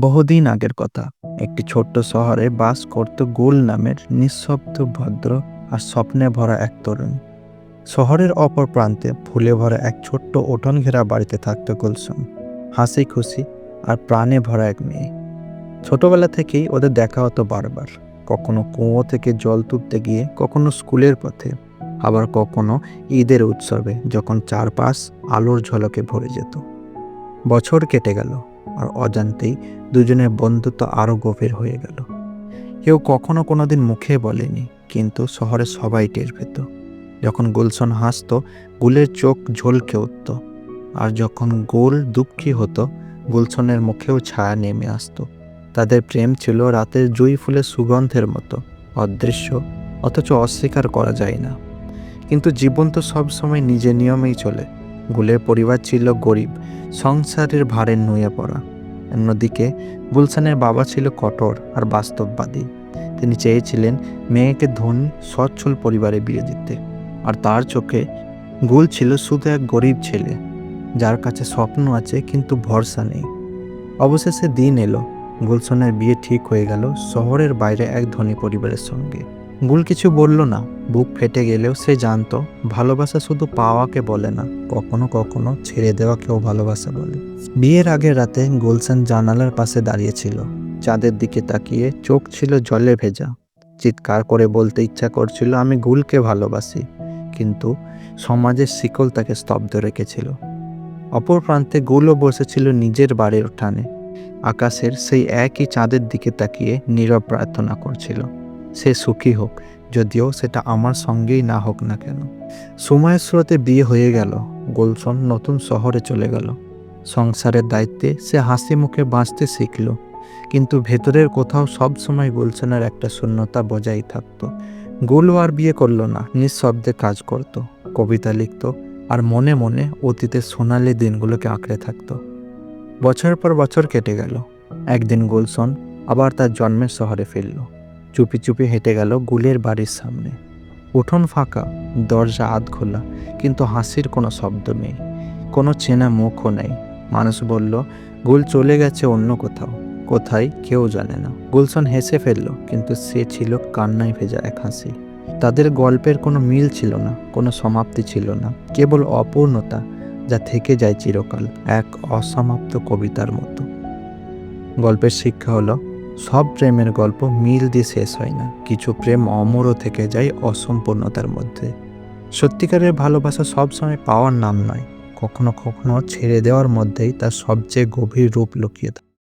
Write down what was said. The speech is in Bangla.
বহুদিন আগের কথা। একটি ছোট্ট শহরে বাস করত গোল নামের নিঃশব্দ ভদ্র আর স্বপ্নে ভরা এক তরুণ। শহরের অপর প্রান্তে ফুলে ভরা এক ছোট্ট ওঠন ঘেরা বাড়িতে থাকত গুলশন হাসি খুশি আর প্রাণে ভরা এক মেয়ে। ছোটবেলা থেকেই ওদের দেখা হতো বারবার। কখনো কুয়ো থেকে জল তুলতে গিয়ে, কখনো স্কুলের পথে, আবার কখনো ঈদের উৎসবে যখন চারপাশ আলোর ঝলকে ভরে যেত। বছর কেটে গেল। আর অজান্তেই দুজনের বন্ধুত্ব আরও গভীর হয়ে গেল। কেউ কখনো কোনোদিন মুখে বলেনি, কিন্তু শহরে সবাই টের পেত। যখন গুলশন হাসতো, গুলের চোখ ঝলকে উঠত। আর যখন গোল দুঃখী হতো, গুলশনের মুখেও ছায়া নেমে আসতো। তাদের প্রেম ছিল রাতের জুই ফুলের সুগন্ধের মতো, অদৃশ্য, অথচ অস্বীকার করা যায় না। কিন্তু জীবন তো সবসময় নিজের নিয়মেই চলে। গুলের পরিবার ছিল গরিব, সংসারের ভারে নুয়ে পড়া। অন্যদিকে, গুলশানের বাবা ছিল কঠোর আর বাস্তববাদী। তিনি চেয়েছিলেন মেয়েকে ধনী, সচ্ছল পরিবারে বিয়ে দিতে। আর তার চোখে গুল ছিল শুধু এক গরিব ছেলে, যার কাছে স্বপ্ন আছে কিন্তু ভরসা নেই। অবশেষে দিন এলো। গুলশনের বিয়ে ঠিক হয়ে গেল শহরের বাইরে এক ধনী পরিবারের সঙ্গে। গুল কিছু বলল না। বুক ফেটে গেলেও সে জানতো, ভালোবাসা শুধু পাওয়াকে বলে না, কখনো কখনো ছেড়ে দেওয়াকেও ভালোবাসা বলে। বিয়ের আগের রাতে গুলশান জানালার পাশে দাঁড়িয়েছিল। চাঁদের দিকে তাকিয়ে চোখ ছিল জলে ভেজা। চিৎকার করে বলতে ইচ্ছা করছিল, আমি গুলকে ভালোবাসি। কিন্তু সমাজের শিকল তাকে স্তব্ধ রেখেছিল। অপর প্রান্তে গুলও বসেছিল নিজের বাড়ির উঠানে। আকাশের সেই একই চাঁদের দিকে তাকিয়ে নীরব প্রার্থনা করছিল। সে সুখী হোক, যদিও সেটা আমার সঙ্গেই না হোক না কেন। সময়ের স্রোতে বিয়ে হয়ে গেল, গোলসন নতুন শহরে চলে গেল। সংসারের দায়িত্বে সে হাসি মুখে বাঁচতে শিখল, কিন্তু ভেতরের কোথাও সব সময় গুলশনের একটা শূন্যতা বজায় থাকতো। গুলও আর বিয়ে করল না, নিঃশব্দে কাজ করত, কবিতা লিখত আর মনে মনে অতীতের সোনালি দিনগুলোকে আঁকড়ে থাকত। বছরের পর বছর কেটে গেল, একদিন গুলশন আবার তার জন্মের শহরে ফিরল। চুপি চুপি হেঁটে গেল গুলের বাড়ির সামনে। উঠোন ফাঁকা, দরজা আধ খোলা, কিন্তু হাসির কোনো শব্দ নেই। কোনো চেনা মুখও নেই। মানুষ বলল, গুল চলে গেছে অন্য কোথাও। কোথায় কেউ জানে না। গুলশন হেসে ফেলল, কিন্তু সে ছিল কান্নায় ভেজা এক হাসি। তাদের গল্পের কোনো মিল ছিল না, কোনো সমাপ্তি ছিল না, কেবল অপূর্ণতা, যা থেকে যায় চিরকাল, এক অসমাপ্ত কবিতার মতো। গল্পের শিক্ষা হলো সব প্রেমের গল্প মিল দিয়ে শেষ হয় না। কিছু প্রেম অমরও থেকে যায় অসম্পূর্ণতার মধ্যে। সত্যিকারের ভালোবাসা সবসময় পাওয়ার নাম নয়। কখনো কখনো ছেড়ে দেওয়ার মধ্যেই তার সবচেয়ে গভীর রূপ লুকিয়ে